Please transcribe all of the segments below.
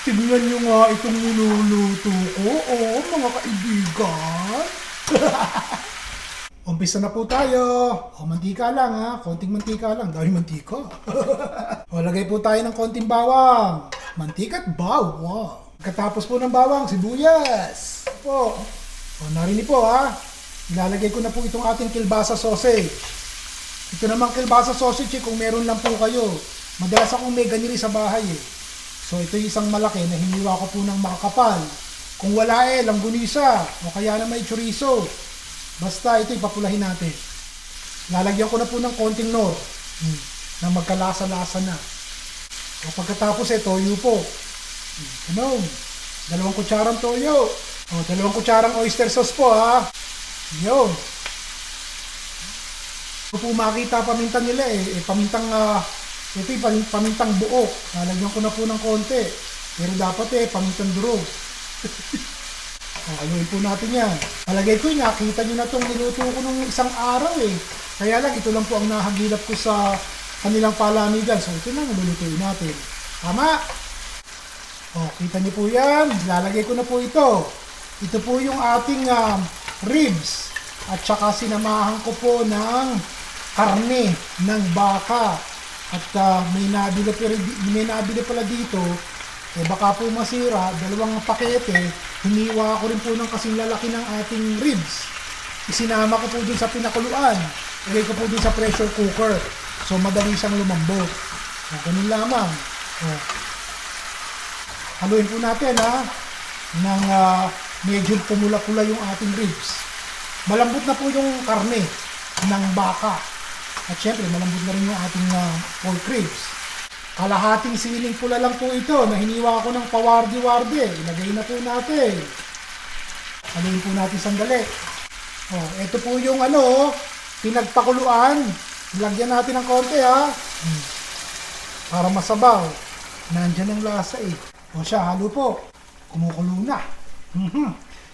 Tingnan nyo nga itong niluluto ko. Oo, mga kaibigan. Umpisa na po tayo. O, mantika lang ha. Konting mantika lang. Dahil mantika. o, lagay po tayo ng konting bawang. Mantika at bawang. Pagkatapos po ng bawang, sibuyas. Po. O, narinig po ha. Ilalagay ko na po itong ating kilbasa sausage. Ito naman kilbasa sausage eh, kung meron lang po kayo. Madalas akong may ganyan sa bahay eh. So ito yung isang malaki na hiniwa ko po ng makakapal. Kung wala eh, langgunisa o kaya na may chorizo. Basta ito ipapulahin natin. Lalagyan ko na po ng konting nor hmm, na magkalasa-lasa na. O pagkatapos eh, toyo po. Hmm, ano? Dalawang kutsarang toyo. O, dalawang kutsarang oyster sauce po ha. Yun. Kung po makita pamintang nila eh, eh pamintang, ah, ito yung pam- pamintang buo. Lalagyan ko na po ng konti. Pero dapat eh, pamintang durog. o, aluin po natin yan. Palagay ko, eh, nakita nyo na itong niluto ko nung isang araw eh. Kaya lang, ito lang po ang nahagilap ko sa kanilang palamigan. So, ito lang, lulutuin natin. Tama? O, kita niyo po yan. Lalagay ko na po ito. Ito po yung ating um, ribs. At saka sinamahan ko po ng karne ng baka. At uh, may nabili, may nabili pala dito. Eh baka po masira. Dalawang pakete. Hiniwa ko rin po ng kasing lalaki ng ating ribs. Isinama ko po dun sa pinakuluan. Ilagay ko po dun sa pressure cooker. So madali siyang lumambot. O, ganun lamang. O, haluin po natin ha ng ah, medyo pumula-pula yung ating ribs. Malambot na po yung karne ng baka. At syempre, malambot na rin yung ating ah, pork ribs. Kalahating siling pula lang po ito na hiniwa ko ng pawardi-wardi. Ilagay na po natin. Haluin po natin sandali. Oh, ito po yung ano, pinagpakuluan. Lagyan natin ng konti ha. Hmm. Para masabaw. Nandyan ang lasa eh. O siya, halo po. Kumukulo na. Mhm.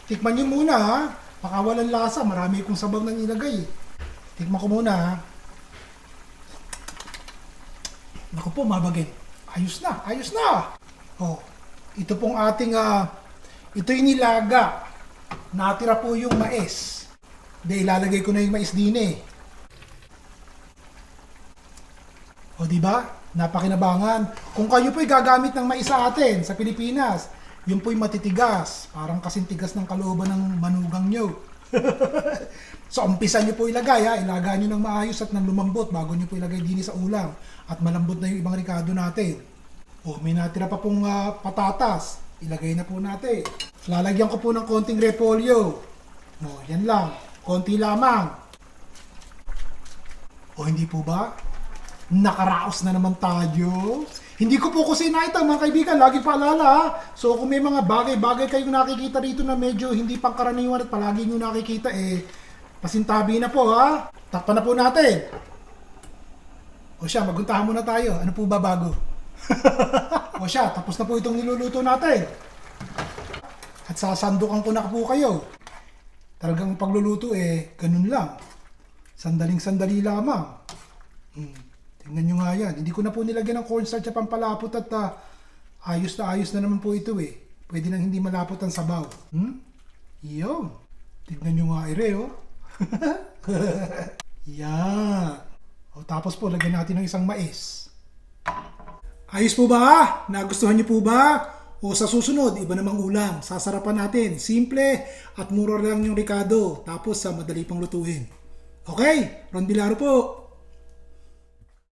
Tikman nyo muna ha. Baka walang lasa. Marami kong sabaw nang ilagay. Tikman ko muna ha. Naku po, mabagin. Ayos na, ayos na. Oh, ito pong ating, ah, ito yung nilaga. Natira po yung mais. Hindi, ilalagay ko na yung mais din eh. O di ba? Napakinabangan. Kung kayo po'y gagamit ng mais sa atin sa Pilipinas, yun po'y matitigas. Parang kasing tigas ng kalooban ng manugang nyo. so, umpisa nyo po ilagay ha. Ilaga nyo ng maayos at ng lumambot bago nyo po ilagay din sa ulam. At malambot na yung ibang rikado natin. O, may natira pa pong ah, patatas. Ilagay na po natin. Lalagyan ko po ng konting repolyo. O, yan lang. Konti lamang. O, hindi po ba? Nakaraos na naman tayo. Hindi ko po kasi nakita mga kaibigan, lagi paalala ha. So kung may mga bagay-bagay kayong nakikita dito na medyo hindi pangkaraniwan at palagi nyo nakikita eh, pasintabi na po ha. Takpan na po natin. O siya, maguntahan muna tayo. Ano po ba bago? o siya, tapos na po itong niluluto natin. At sasandukan ko na po kayo. Talagang pagluluto eh, ganun lang. Sandaling sandali lamang. Hmm. Tingnan nyo nga yan. Hindi ko na po nilagyan ng cornstarch at pampalapot at ah, ayos na ayos na naman po ito eh. Pwede nang hindi malapot ang sabaw. Hmm? Yun. Tignan nyo nga ere oh. yan. O tapos po, lagyan natin ng isang mais. Ayos po ba? Nagustuhan niyo po ba? O sa susunod, iba namang ulam. Sasarapan natin. Simple at mura lang yung Ricardo. Tapos sa madali pang lutuin. Okay, Ron Bilaro po.